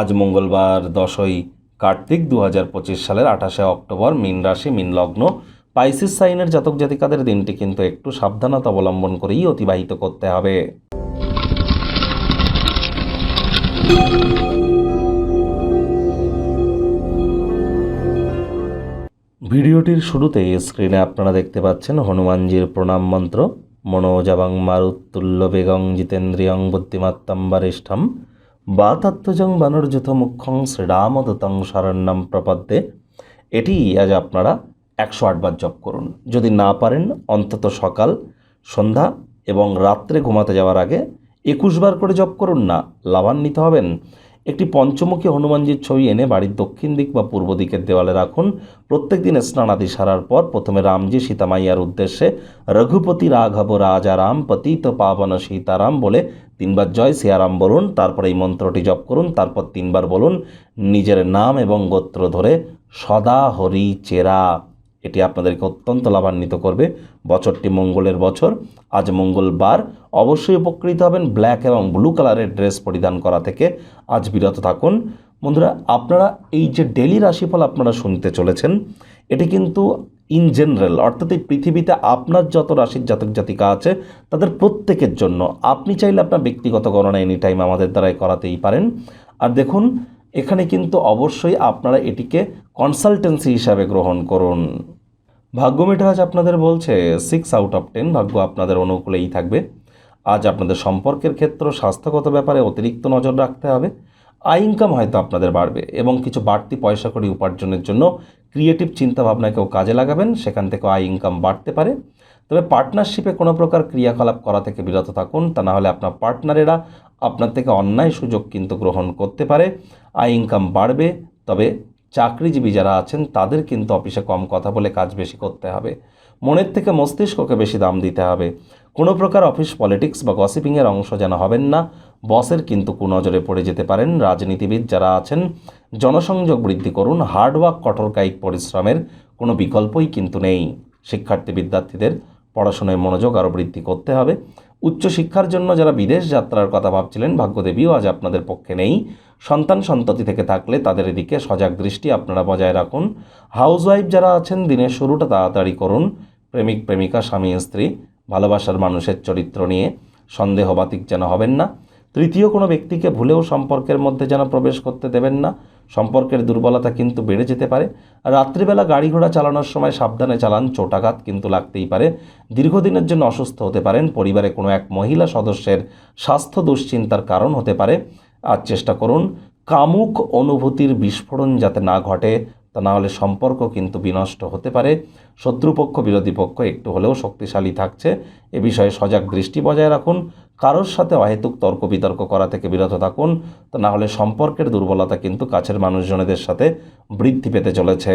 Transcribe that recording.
আজ মঙ্গলবার দশই কার্তিক দু হাজার পঁচিশ সালের আঠাশে অক্টোবর মীন রাশি, মীন লগ্ন। পাইসিস সাইনের জাতক জাতিকাদের দিনটি কিন্তু একটু সাবধানতা অবলম্বন করেই অতিবাহিত করতে হবে। ভিডিওটির শুরুতে স্ক্রিনে আপনারা দেখতে পাচ্ছেন হনুমানজির প্রণাম মন্ত্র। মনোজাবাং মারুত্তুল্য বেগং জিতেন্দ্রিয়ং বুদ্ধিমত্তম বরিষ্ঠম। বাতাত্মজং বানর্যুত মুখ্যং শ্রীরামদতং শরণ্যম প্রপদ্যে। এটি আজ আপনারা একশো আটবার জপ করুন। যদি না পারেন, অন্তত সকাল, সন্ধ্যা এবং রাত্রে ঘুমাতে যাওয়ার আগে একুশ বার করে জপ করুন না, লাভান্বিত হবেন। একটি পঞ্চমুখী হনুমানজির ছবি এনে বাড়ির দক্ষিণ দিক বা পূর্ব দিকের দেওয়ালে রাখুন। প্রত্যেক দিন স্নানাদি সারার পর প্রথমে রামজি সীতামাইয়ার উদ্দেশ্যে রঘুপতি রাঘব রাজা রাম পতিত পাবন সীতারাম বলে তিনবার জয় সিয়ারাম বলুন, তারপর এই মন্ত্রটি জপ করুন, তারপর তিনবার বলুন, নিজের নাম এবং গোত্র ধরে সদা হরি চেরা। এটি আপনাদেরকে অত্যন্ত লাভান্বিত করবে। বছরটি মঙ্গলের বছর। আজ মঙ্গলবার। অবশ্যই উপকৃত হবেন ব্ল্যাক এবং ব্লু কালারের ড্রেস পরিধান করা থেকে। আজ বিরত থাকুন। বন্ধুরা, আপনারা এই যে ডেলি রাশিফল আপনারা শুনতে চলেছেন, এটি কিন্তু ইন জেনারেল অর্থাৎ এই পৃথিবীতে আপনার যত রাশির জাতক জাতিকা আছে, তাদের প্রত্যেকের জন্য। আপনি চাইলে আপনার ব্যক্তিগত গণনা এনি টাইম আমাদের দ্বারাই করাতেই পারেন। আর দেখুন, এখানে কিন্তু অবশ্যই আপনারা এটিকে কনসালটেন্সি হিসাবে গ্রহণ করুন। ভাগ্য মিটার আজ আপনাদের বলছে সিক্স আউট অফ টেন ভাগ্য আপনাদের অনুকূলেই থাকবে। আজ আপনাদের সম্পর্কের ক্ষেত্র, স্বাস্থ্যগত ব্যাপারে অতিরিক্ত নজর রাখতে হবে। আয় ইনকাম হয়তো আপনাদের বাড়বে এবং কিছু বাড়তি পয়সা করি উপার্জনের জন্য ক্রিয়েটিভ চিন্তাভাবনাকেও কাজে লাগাবেন, সেখান থেকেও আয় ইনকাম বাড়তে পারে। তবে পার্টনারশিপে কোনো প্রকার ক্রিয়াকলাপ করা থেকে বিরত থাকুন, তা না হলে আপনার পার্টনারেরা আপনার থেকে অন্যায় সুযোগ কিন্তু গ্রহণ করতে পারে। আয় ইনকাম বাড়বে, তবে চাকরিজীবী যারা আছেন, তাদের কিন্তু অফিসে কম কথা বলে কাজ বেশি করতে হবে। মনের থেকে মস্তিষ্ককে বেশি দাম দিতে হবে। কোনো প্রকার অফিস পলিটিক্স বা গসিপিংয়ের অংশ যেন হবেন না। বসের কিন্তু কুনজরে পড়ে যেতে পারেন। রাজনীতিবিদ যারা আছেন, জনসংযোগ বৃদ্ধি করুন। হার্ডওয়ার্ক কঠোর কায়িক পরিশ্রমের কোনো বিকল্পই কিন্তু নেই। শিক্ষার্থী বিদ্যার্থীদের পড়াশোনায় মনোযোগ আরও বৃদ্ধি করতে হবে। উচ্চশিক্ষার জন্য যারা বিদেশ যাত্রার কথা ভাবছিলেন, ভাগ্যদেবীও আজ আপনাদের পক্ষে নেই। সন্তান সন্ততি থেকে থাকলে তাদের এদিকে সজাগ দৃষ্টি আপনারা বজায় রাখুন। হাউসওয়াইফ যারা আছেন, দিনের শুরুটা তাড়াতাড়ি করুন। প্রেমিক, প্রেমিকা, স্বামী, স্ত্রী, ভালোবাসার মানুষের চরিত্র নিয়ে সন্দেহবাতিক যেন হবেন না। তৃতীয় কোনো ব্যক্তিকে ভুলেও সম্পর্কের মধ্যে যেন প্রবেশ করতে দেবেন না। সম্পর্কের দুর্বলতা কিন্তু বেড়ে যেতে পারে। রাত্রিবেলা গাড়ি ঘোড়া চালানোর সময় সাবধানে চালান, চোটাঘাত কিন্তু লাগতেই পারে। দীর্ঘদিনের জন্য অসুস্থ হতে পারেন। পরিবারে কোনো এক মহিলা সদস্যের স্বাস্থ্য দুশ্চিন্তার কারণ হতে পারে। আর চেষ্টা করুন কামুক অনুভূতির বিস্ফোরণ যাতে না ঘটে, তা না হলে সম্পর্ক কিন্তু বিনষ্ট হতে পারে। শত্রুপক্ষ, বিরোধী পক্ষ একটু হলেও শক্তিশালী থাকছে। এ বিষয়ে সজাগ দৃষ্টি বজায় রাখুন। কারোর সাথে অহেতুক তর্ক বিতর্ক করা থেকে বিরত থাকুন। তা না হলে সম্পর্কের দুর্বলতা কিন্তু কাছের মানুষজনেদের সাথে বৃদ্ধি পেতে চলেছে।